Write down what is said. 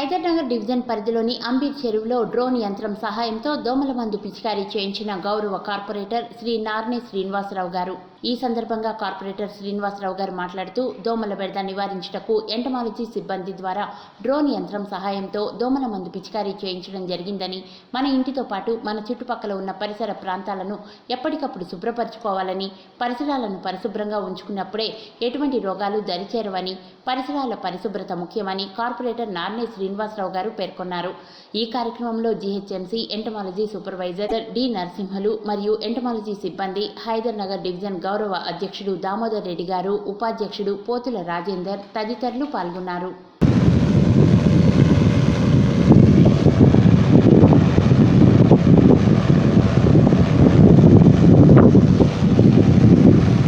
Hydernagar division పరిధిలోని అంబీర్ చెరువులో drone యంత్రం సహాయంతో దోమల మందు పిచికారీ చేయించిన గౌరవ కార్పొరేటర్ శ్రీ నార్నే శ్రీనివాసరావు గారు. ఈ సందర్భంగా కార్పొరేటర్ శ్రీనివాసరావు గారు మాట్లాడుతూ దోమల బెడద నివారించుటకు ఎంటమాలజీ సిబ్బంది ద్వారా డ్రోన్ యంత్రం సహాయంతో దోమల మందు పిచికారీ చేయించడం జరిగిందని మన ఇంటితో పాటు మన చుట్టుపక్కల ఉన్న పరిసర ప్రాంతాలను ఎప్పటికప్పుడు శుభ్రపరచుకోవాలని పరిసరాలను పరిశుభ్రంగా ఉంచుకున్నప్పుడే ఎటువంటి రోగాలు దరిచేరవని పరిసరాల పరిశుభ్రత ముఖ్యమని కార్పొరేటర్ నార్నే శ్రీనివాసరావు గారు పేర్కొన్నారు. ఈ కార్యక్రమంలో GHMC entomology supervisor D Narasimhulu మరియు ఎంటమాలజీ సిబ్బంది హైదర్ నగర్ డివిజన్ గౌరవ అధ్యక్షుడు దామోదర్ రెడ్డి గారు ఉపాధ్యక్షుడు పోతుల రాజేందర్ తదితరులు పాల్గొన్నారు.